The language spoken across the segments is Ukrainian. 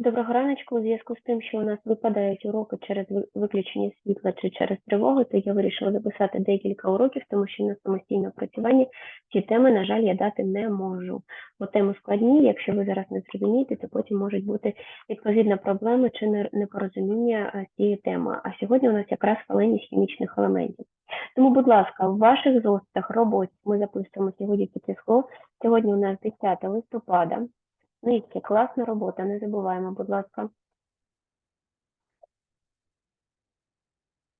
Доброго раночку. У зв'язку з тим, що у нас випадають уроки через виключення світла чи через тривогу, то я вирішила записати декілька уроків, тому що на самостійне працювання ці теми, на жаль, я дати не можу. Бо теми складні, якщо ви зараз не зрозумієте, то потім можуть бути відповідно проблеми чи не- непорозуміння цієї теми. А сьогодні у нас якраз валеність хімічних елементів. Тому, будь ласка, в ваших зостах роботі ми записуємо сьогодні число. Сьогодні у нас 10 листопада. Низьке, класна робота, не забуваємо, будь ласка.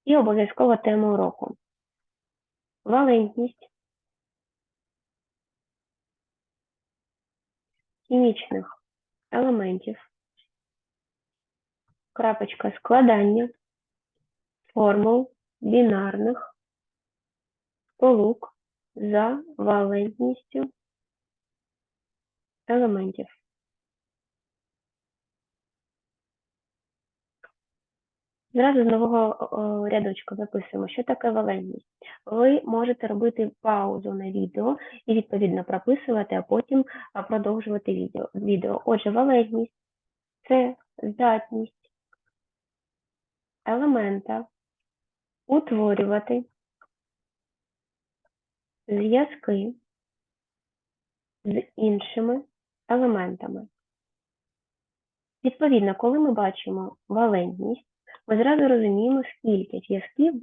І обов'язкова тема уроку. Валентність хімічних елементів, крапочка складання, формул бінарних сполук за валентністю елементів. Зразу з нового о, рядочка записуємо, що таке валентність. Ви можете робити паузу на відео і відповідно прописувати, а потім продовжувати відео. відео. Отже, валентність це здатність елемента утворювати зв'язки з іншими елементами. Відповідно, коли ми бачимо валентність, ми зразу розуміємо, скільки зв'язків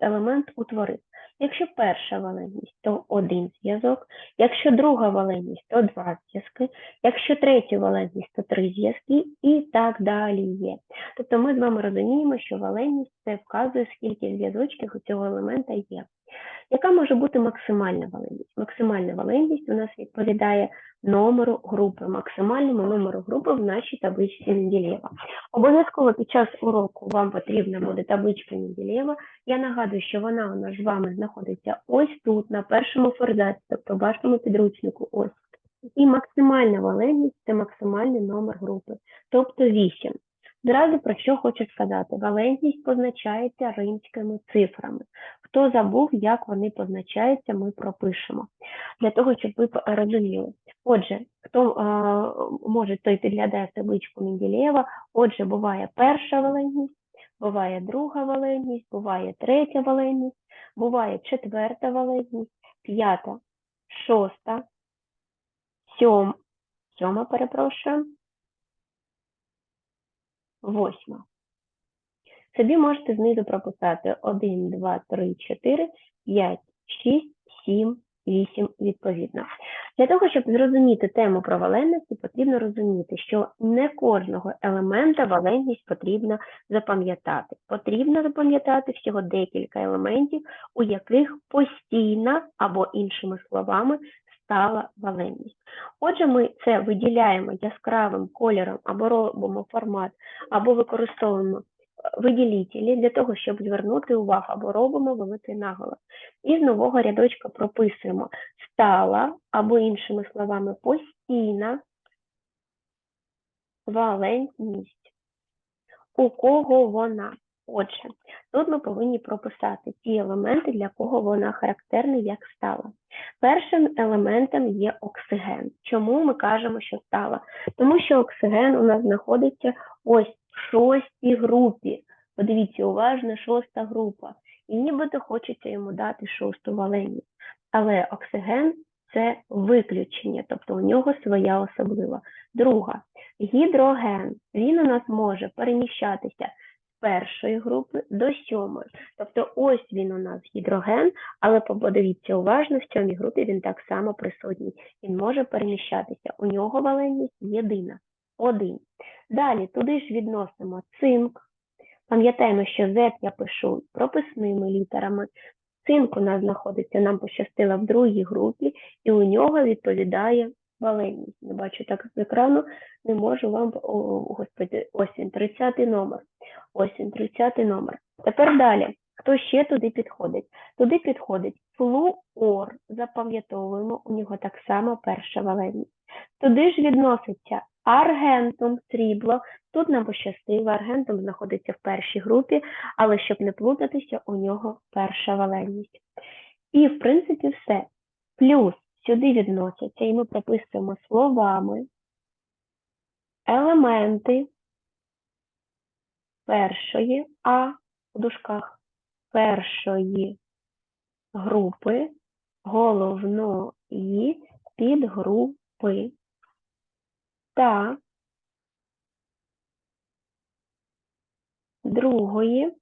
елемент утворив. Якщо перша валентність, то один зв'язок, якщо друга валентність, то два зв'язки, якщо третя валентність, то три зв'язки і так далі є. Тобто ми з вами розуміємо, що валентність це вказує, скільки зв'язочків у цього елемента є. Яка може бути максимальна валентність? Максимальна валентність у нас відповідає номеру групи, максимальному номеру групи в нашій табличці Менделєва. Обов'язково під час уроку вам потрібна буде табличка Менделєва. Я нагадую, що вона у нас з вами знаходиться ось тут, на першому форзаці, тобто в вашому підручнику ось. І максимальна валентність – це максимальний номер групи, тобто 8. Зразу про що хочу сказати. Валентність позначається римськими цифрами. Хто забув, як вони позначаються, ми пропишемо. Для того, щоб ви розуміли. Отже, хто е, може, той підглядає табличку Менделєєва. Отже, буває перша валентність, буває друга валентність, буває третя валентність, буває четверта валентність, п'ята, шоста, сьом, сьома, перепрошую, восьма. Собі можете знизу прописати 1, 2, 3, 4, 5, 6, 7, 8 відповідно. Для того, щоб зрозуміти тему про валентності, потрібно розуміти, що не кожного елемента валентність потрібно запам'ятати. Потрібно запам'ятати всього декілька елементів, у яких постійна або іншими словами стала валентність. Отже, ми це виділяємо яскравим кольором або робимо формат, або використовуємо виділителі для того, щоб звернути увагу або робимо великий наголос. І з нового рядочка прописуємо стала або іншими словами постійна валентність. У кого вона? Отже, тут ми повинні прописати ті елементи, для кого вона характерна, як стала. Першим елементом є оксиген. Чому ми кажемо, що стала? Тому що оксиген у нас знаходиться ось шостій групі. Подивіться, уважно, шоста група. І нібито хочеться йому дати шосту валенність. Але оксиген це виключення, тобто у нього своя особлива. Друга гідроген. Він у нас може переміщатися з першої групи до сьомої. Тобто ось він у нас гідроген, але подивіться уважно, в сьомій групі він так само присутній. Він може переміщатися. У нього валенність єдина. Один. Далі туди ж відносимо цинк. Пам'ятаємо, що Z я пишу прописними літерами. Цинк у нас знаходиться, нам пощастило в другій групі, і у нього відповідає валенність. Не бачу так з екрану, не можу вам, о, господи, ось він, 30 номер. Ось він, 30 номер. Тепер далі. Хто ще туди підходить? Туди підходить флуор, запам'ятовуємо, у нього так само перша валенність. Туди ж відноситься аргентум, срібло. Тут нам пощастило, аргентум знаходиться в першій групі, але щоб не плутатися, у нього перша валенність. І, в принципі, все. Плюс сюди відносяться, і ми прописуємо словами елементи першої А у дужках першої групи головної підгрупи та другої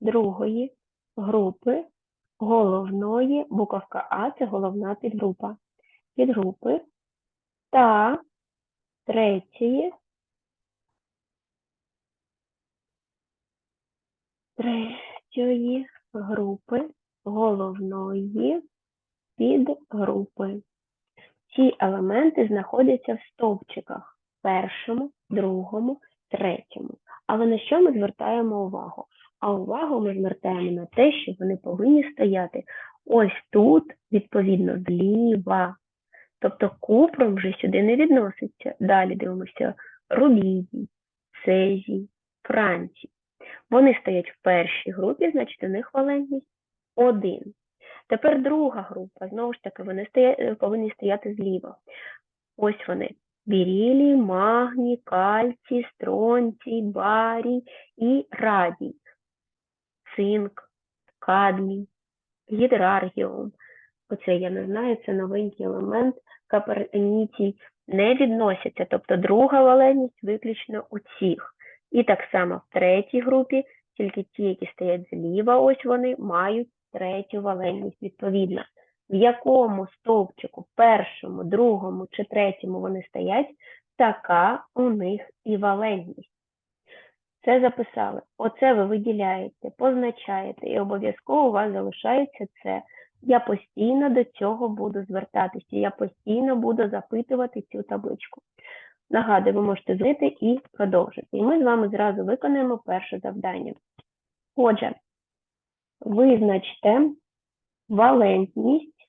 другої групи головної буковка А це головна підгрупа. Підгрупи та третьої третьої групи головної підгрупи. Ці елементи знаходяться в стовпчиках першому, другому, третьому. Але на що ми звертаємо увагу? А увагу ми звертаємо на те, що вони повинні стояти ось тут, відповідно, зліва. Тобто купром вже сюди не відноситься. Далі дивимося рубідій, цезій, францій. Вони стоять в першій групі, значить у них валентність 1. Тепер друга група, знову ж таки, вони стоять, повинні стояти зліва. Ось вони. Бірілій, магній, кальцій, стронцій, барій і радій. Цинк, кадмій, гідраргіум. Оце я не знаю, це новенький елемент, капернітій не відносяться, тобто друга валентність виключно у цих. І так само в третій групі, тільки ті, які стоять зліва, ось вони, мають третю валентність відповідно. В якому стовпчику, першому, другому чи третьому вони стоять, така у них і валентність. Це записали. Оце ви виділяєте, позначаєте, і обов'язково у вас залишається це. Я постійно до цього буду звертатися, я постійно буду запитувати цю табличку. Нагадую, ви можете зрити і продовжити. І ми з вами зразу виконаємо перше завдання. Отже, визначте валентність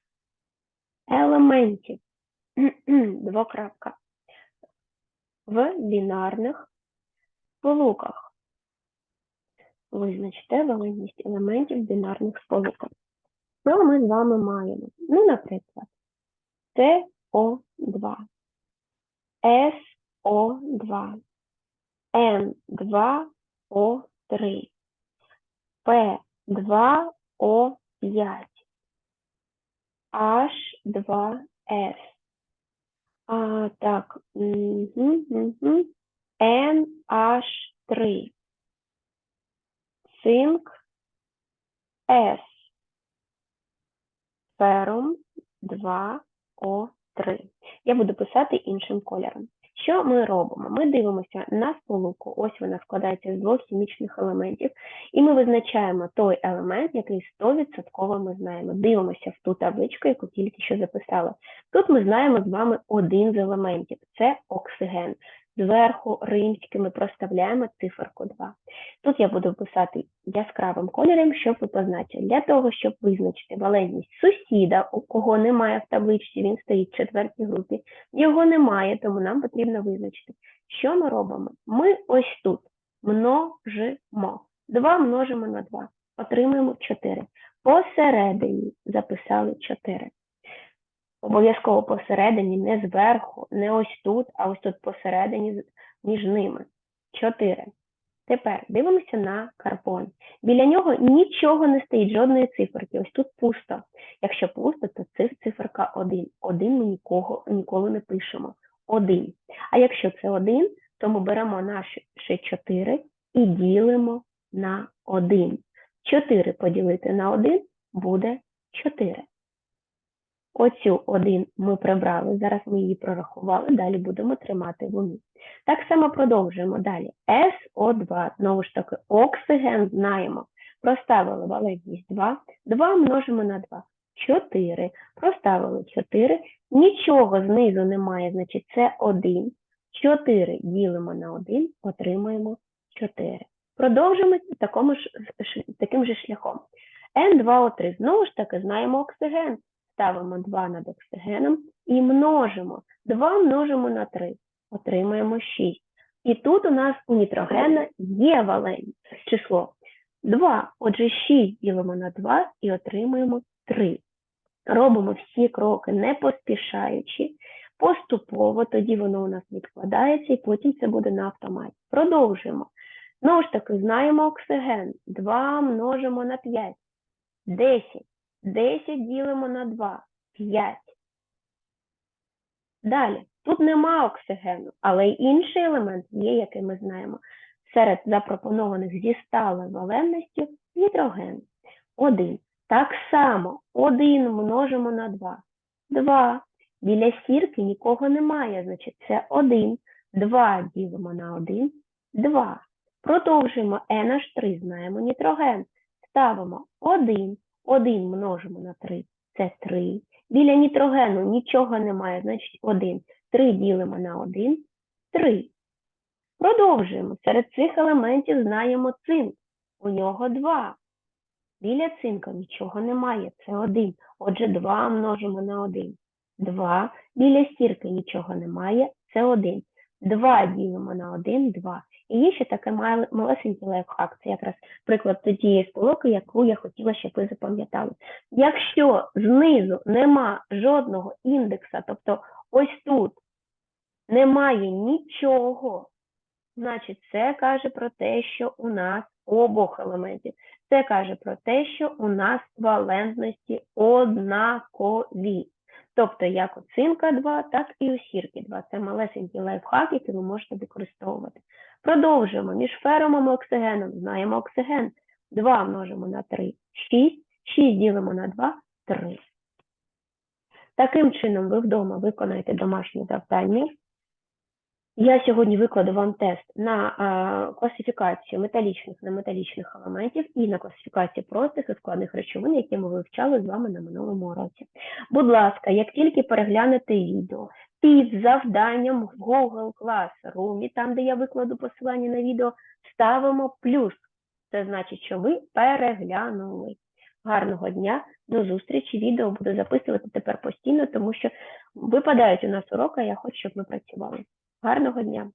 елементів двокрапка в бінарних сполуках. Визначте валентність елементів бінарних сполуках. Що ми з вами маємо? Ну, наприклад, СО2, СО2, Н2О3, П2О5, H2S. А, так, угу, угу. NH3. Цинк С. Ферум 2О3. Я буду писати іншим кольором. Що ми робимо? Ми дивимося на сполуку, ось вона складається з двох хімічних елементів, і ми визначаємо той елемент, який 100% ми знаємо. Дивимося в ту табличку, яку тільки що записали. Тут ми знаємо з вами один з елементів це оксиген. Зверху римськими проставляємо циферку 2. Тут я буду писати яскравим кольором, щоб ви позначили. Для того, щоб визначити валентність сусіда, у кого немає в табличці, він стоїть в четвертій групі, його немає, тому нам потрібно визначити. Що ми робимо? Ми ось тут множимо. 2 множимо на 2, отримуємо 4. Посередині записали 4. Обов'язково посередині, не зверху, не ось тут, а ось тут посередині між ними. 4. Тепер дивимося на карбон. Біля нього нічого не стоїть, жодної циферки. Ось тут пусто. Якщо пусто, то це циферка 1. 1 ми нікого, ніколи не пишемо. 1. А якщо це 1, то ми беремо наші 4 і ділимо на 1. 4 поділити на 1 буде 4. Оцю 1 ми прибрали, зараз ми її прорахували, далі будемо тримати в умі. Так само продовжуємо далі. СО2, знову ж таки, оксиген знаємо. Проставили валентність 2, 2 множимо на 2. 4. Проставили 4. Нічого знизу немає, значить це 1. 4 ділимо на 1, отримаємо 4. Продовжуємо такому ж, таким же шляхом. N2O3. Знову ж таки, знаємо оксиген ставимо 2 над оксигеном і множимо. 2 множимо на 3, отримаємо 6. І тут у нас у нітрогена є валентність число 2. Отже, 6 ділимо на 2 і отримуємо 3. Робимо всі кроки не поспішаючи. поступово, тоді воно у нас відкладається, і потім це буде на автоматі. Продовжуємо. Знову ж таки, знаємо оксиген. 2 множимо на 5. 10. 10 ділимо на 2. 5. Далі. Тут нема оксигену, але й інший елемент є, який ми знаємо. Серед запропонованих зі сталою валенністю гідроген. 1. Так само 1 множимо на 2. 2. Біля сірки нікого немає, значить це 1. 2 ділимо на 1. 2. Продовжуємо NH3, знаємо нітроген. Ставимо 1. 1 множимо на 3. Це 3. Біля нітрогену нічого немає, значить 1. 3 ділимо на 1. 3. Продовжуємо. Серед цих елементів знаємо цинк. У нього 2. Біля цинка нічого немає, це 1. Отже, 2 множимо на 1. 2. Біля стірки нічого немає, це 1. 2 ділимо на 1, 2. І є ще таке малесенький лайфхак. Це якраз приклад тієї сполуки, яку я хотіла, щоб ви запам'ятали. Якщо знизу нема жодного індекса, тобто ось тут немає нічого, значить це каже про те, що у нас обох елементів. Це каже про те, що у нас валентності однакові. Тобто як у цинка 2, так і у сірки 2. Це малесенький лайфхак, який ви можете використовувати. Продовжуємо. Між ферумом і оксигеном знаємо оксиген. 2 множимо на 3 – 6. 6 ділимо на 2 – 3. Таким чином ви вдома виконаєте домашнє завдання. Я сьогодні викладу вам тест на класифікацію металічних неметалічних елементів і на класифікацію простих і складних речовин, які ми вивчали з вами на минулому уроці. Будь ласка, як тільки переглянете відео під завданням в Google Classroom, там, де я викладу посилання на відео, ставимо плюс. Це значить, що ви переглянули. Гарного дня, до зустрічі. Відео буду записувати тепер постійно, тому що випадають у нас уроки, я хочу, щоб ми працювали. Гарного дня!